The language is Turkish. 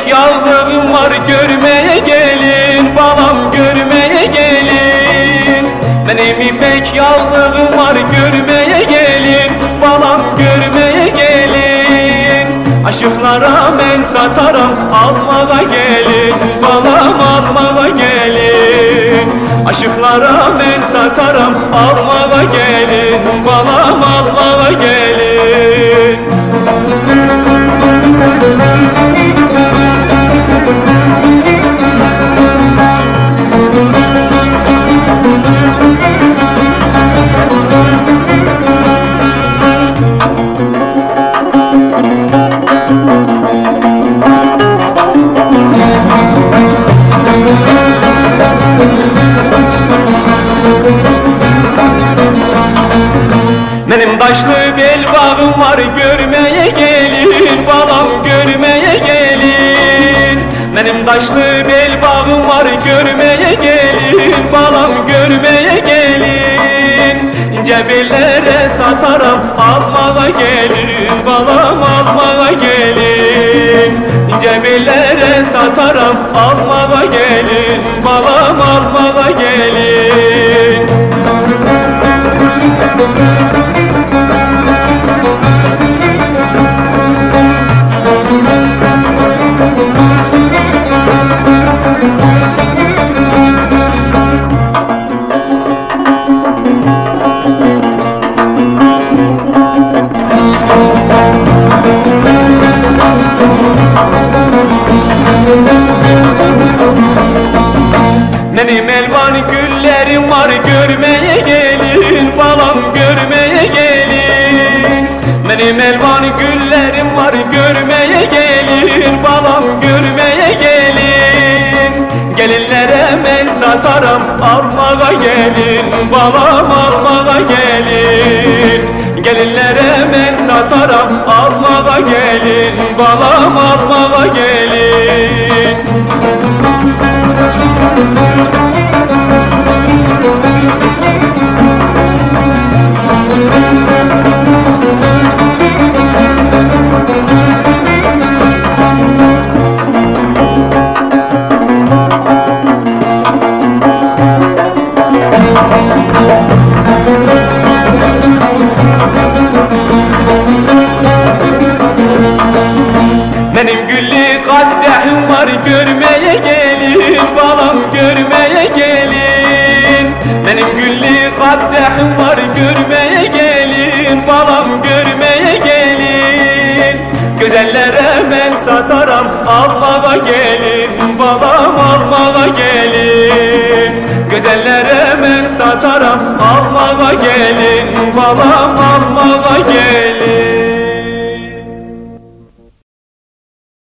İpek yavrum var görmeye gelin. Balam görmeye gelin. Benim ipek yavrum var görmeye gelin. Balam görmeye gelin. Aşıklara ben satarım almaya gelin. Balam almaya gelin. Aşıklara ben satarım almaya gelin Benim taşlı bel bağım var görmeye gelin Balam görmeye gelin Benim taşlı bel bağım var görmeye gelin Balam görmeye gelin İnce bellere satarım almaya gelin Balam almaya gelin İnce bellere satarım almaya gelin Balam almaya gelin Benim elvan güllerim var görmeye gelin Balam görmeye gelin Benim elvan güllerim var görmeye gelin Balam görmeye Gelinlere ben satarım almaya gelin Balam almaya gelin. Gelinlere ben satarım almaya gelin Balam almaya gelin Balam görmeye gelin. Benim güllü kaddehim var görmeye gelin. Balam görmeye gelin. Güzellere ben satarım almaya gelin. Balam almaya gelin. Güzellere ben satarım almaya gelin. Balam almaya